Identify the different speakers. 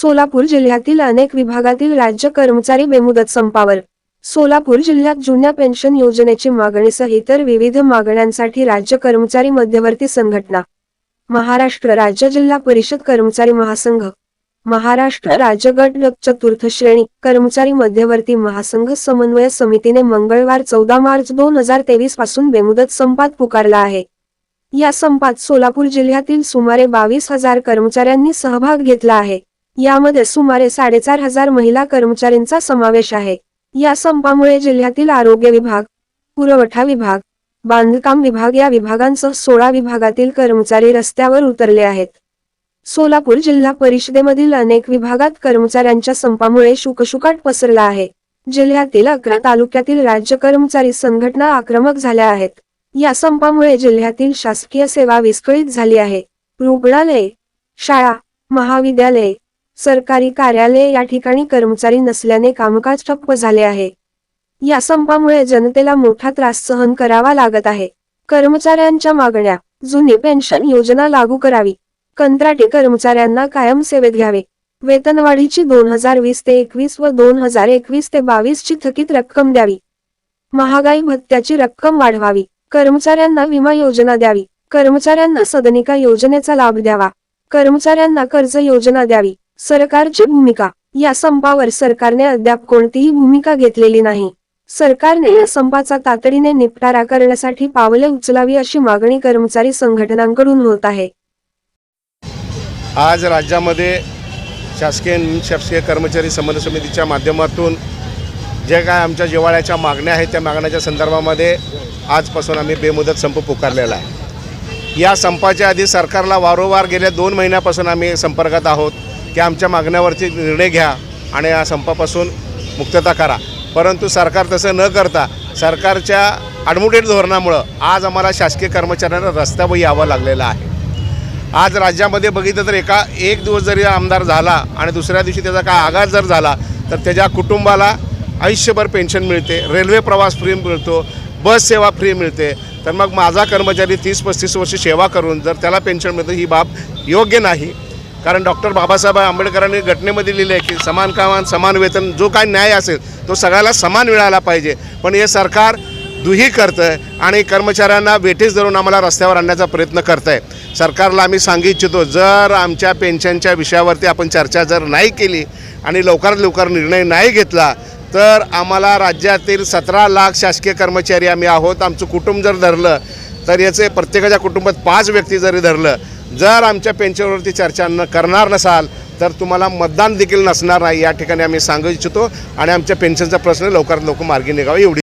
Speaker 1: सोलापूर जिल्ह्यातील अनेक विभागातील राज्य कर्मचारी बेमुदत संपावर. सोलापूर जिल्ह्यात जुन्या पेन्शन योजनेची मागणीसह इतर विविध मागण्यांसाठी राज्य कर्मचारी मध्यवर्ती संघटना. महाराष्ट्र राज्य जिल्हा परिषद कर्मचारी महासंघ. महाराष्ट्र राज्य गट चतुर्थ श्रेणी कर्मचारी मध्यवर्ती महासंघ समन्वय समितीने मंगळवार चौदा मार्च दोन हजार तेवीसपासून बेमुदत संपात पुकारला आहे. या संपात सोलापूर जिल्ह्यातील सुमारे बावीस हजार कर्मचाऱ्यांनी सहभाग घेतला आहे. यामध्ये सुमारे साडेचार हजार महिला कर्मचाऱ्यांचा समावेश आहे. या संपामुळे जिल्ह्यातील आरोग्य विभाग पुरवठा विभाग बांधकाम विभाग या विभागांसह सोळा विभागातील कर्मचारी रस्त्यावर उतरले आहेत. सोलापूर जिल्हा परिषदेमधील अनेक विभागात कर्मचाऱ्यांच्या संपामुळे शुकशुकाट पसरला आहे. जिल्ह्यातील अकरा तालुक्यातील राज्य कर्मचारी संघटना आक्रमक झाल्या आहेत. या संपामुळे जिल्ह्यातील शासकीय सेवा विस्कळीत झाली आहे. रुग्णालय शाळा महाविद्यालय सरकारी कार्यालये या ठिकाणी कर्मचारी नसल्याने कामकाज ठप्प झाले आहे. या संपामुळे जनतेला मोठा त्रास सहन करावा लागत आहे. कर्मचाऱ्यांच्या मागण्या जुनी पेन्शन योजना लागू करावी. कंत्राटी कर्मचाऱ्यांना कायम सेवेत घ्यावे. वेतनवाढीची दोन हजार वीस ते एकवीस व दोन हजार एकवीस ते बावीस ची थकीत रक्कम द्यावी. महागाई भत्त्याची रक्कम वाढवावी. कर्मचाऱ्यांना विमा योजना द्यावी. कर्मचाऱ्यांना सदनिका योजनेचा लाभ द्यावा. कर्मचाऱ्यांना कर्ज योजना द्यावी. सरकारची भूमिका. या संपावर सरकारने अद्याप कोणतीही भूमिका घेतलेली नाही. सरकारने या संपाचा तातडीने निपटारा करण्यासाठी पावले उचलावी अशी मागणी कर्मचारी संघटनांकडून होत आहे.
Speaker 2: आज राज्यामध्ये शासकीय निमशासकीय कर्मचारी समन्वय समितीच्या माध्यमातून जे काय आमच्या जिवाळ्याच्या मागण्या आहेत त्या मागण्याच्या संदर्भामध्ये आजपासून आम्ही बेमुदत संप पुकारलेला आहे. या संपाच्या आधी सरकारला वारंवार गेल्या दोन महिन्यापासून आम्ही संपर्कात आहोत. की आमच्या मागण्यावरती निर्णय घ्या आणि या संपापासून मुक्तता करा. परंतु सरकार तसं न करता सरकारच्या आडमुठेड धोरणामुळं आज आम्हाला शासकीय कर्मचाऱ्यांना रस्त्यावर यावं लागलेलं आहे. आज राज्यामध्ये बघितलं तर एका एक दिवस जरी आमदार झाला आणि दुसऱ्या दिवशी त्याचा काय आघात जर झाला तर त्याच्या कुटुंबाला आयुष्यभर पेन्शन मिळते रेल्वे प्रवास फ्री मिळतो बस सेवा फ्री मिळते. तर मग माझा कर्मचारी तीस पस्तीस वर्ष सेवा करून जर त्याला पेन्शन मिळतं ही बाब योग्य नाही. कारण डॉक्टर बाबासाहेब आंबेडकरांनी घटनेमध्ये लिहिलं आहे की समान कामान समान वेतन जो काय न्याय असेल तो सगळ्याला समान मिळाला पाहिजे. पण हे सरकार दुही करतं आहे आणि कर्मचाऱ्यांना वेठीस धरून आम्हाला रस्त्यावर आणण्याचा प्रयत्न करत आहे सरकारला आम्ही सांगू इच्छितो जर आमच्या पेन्शनच्या विषयावरती आपण चर्चा जर नाही केली आणि लवकरात लवकर निर्णय नाही घेतला तर आम्हाला राज्यातील सतरा लाख शासकीय कर्मचारी आम्ही आहोत. आमचं कुटुंब जर धरलं तर याचे प्रत्येकाच्या कुटुंबात पाच व्यक्ती जरी धरलं जर आमच्या पेन्शनवरती चर्चा न करणार नसाल तर तुम्हाला मतदान देखील नसणार नाही. या ठिकाणी आम्ही सांगू इच्छितो आणि आमच्या पेन्शनचा प्रश्न लवकरात लवकर मार्गी निघावा एवढी